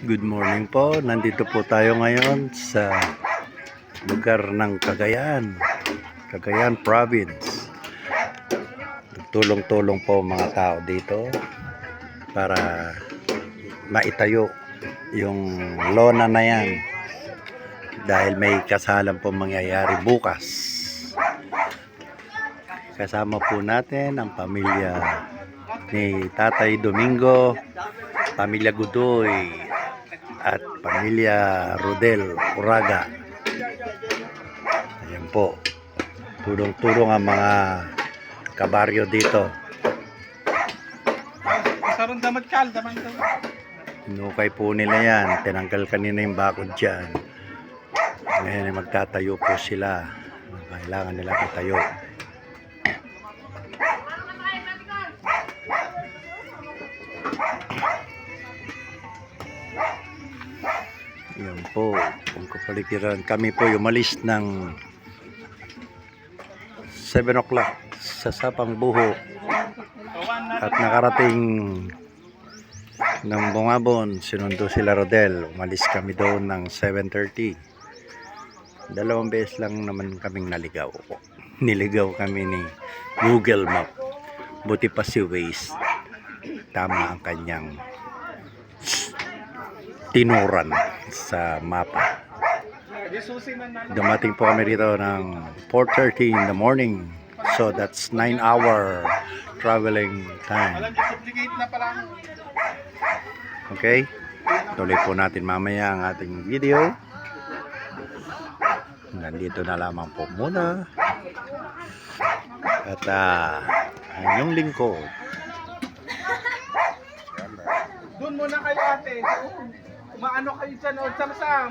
Good morning po. Nandito po tayo ngayon sa lugar ng Cagayan. Cagayan Province. Tulong-tulong po mga tao dito para maitayo yung lona na yan dahil may kasalan po mangyayari bukas. Kasama po natin ang pamilya ni Tatay Domingo, pamilya Gudoy, at pamilya Rodel Uraga. Ayan po. Tulong-tulong ang mga kabaryo dito. Sarong damat kal, daman daw. Inukay po nila yan. Tinanggal kanina yung bakod dyan. Ngayon ay magtatayo po sila. Kailangan nila itayo. Yan po. Kung kapaligiran. Kami po umalis ng 7 o'clock sa Sapang Buho at nakarating ng Bungabon, sinundo sila Rodel. Umalis kami doon ng 7.30. Dalawang beses lang naman kaming naligaw. Niligaw kami ni Google Map. Buti pa si Waze. Tama ang kanyang tinuran sa mapa. Dumating po kami rito ng 4.30 in the morning. So that's 9 hour traveling time. Okay? Tuloy po natin mamaya ang ating video. Nandito na lamang po muna. At ah, ang inyong lingkod. Doon muna kayo ate. Maano kayo dyan o sam-sam.